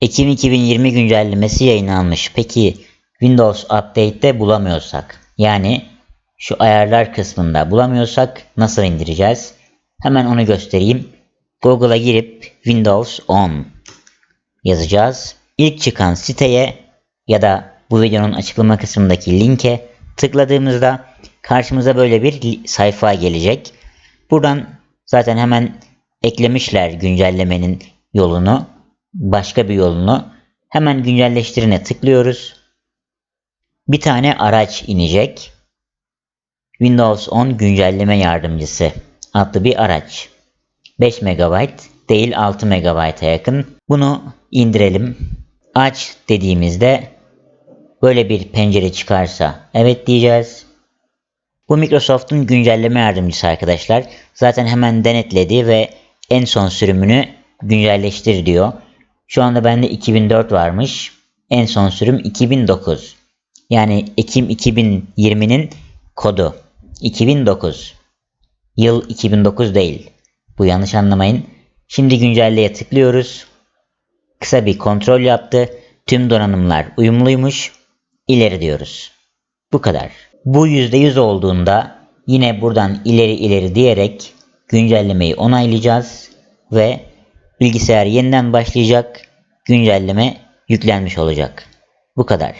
Ekim 2020 güncellemesi yayınlanmış. Peki Windows Update'te bulamıyorsak yani şu ayarlar kısmında bulamıyorsak nasıl indireceğiz? Hemen onu göstereyim. Google'a girip Windows 10 yazacağız. İlk çıkan siteye ya da bu videonun açıklama kısmındaki linke tıkladığımızda karşımıza böyle bir sayfa gelecek. Buradan zaten hemen eklemişler güncellemenin yolunu, başka bir yolunu. Hemen güncelleştirine tıklıyoruz. Bir tane araç inecek. Windows 10 güncelleme yardımcısı adlı bir araç. 5 MB değil 6 MB'a yakın. Bunu indirelim. Aç dediğimizde böyle bir pencere çıkarsa evet diyeceğiz. Bu Microsoft'un güncelleme yardımcısı arkadaşlar. Zaten hemen denetledi ve en son sürümünü güncelleştir diyor. Şu anda bende 2004 varmış. En son sürüm 2009. Yani Ekim 2020'nin kodu 2009. Yıl 2009 değil. Bu yanlış anlamayın. Şimdi güncelleye tıklıyoruz. Kısa bir kontrol yaptı. Tüm donanımlar uyumluymuş. İleri diyoruz. Bu kadar. Bu %100 olduğunda yine buradan ileri ileri diyerek güncellemeyi onaylayacağız ve bilgisayar yeniden başlayacak. Güncelleme yüklenmiş olacak. Bu kadar.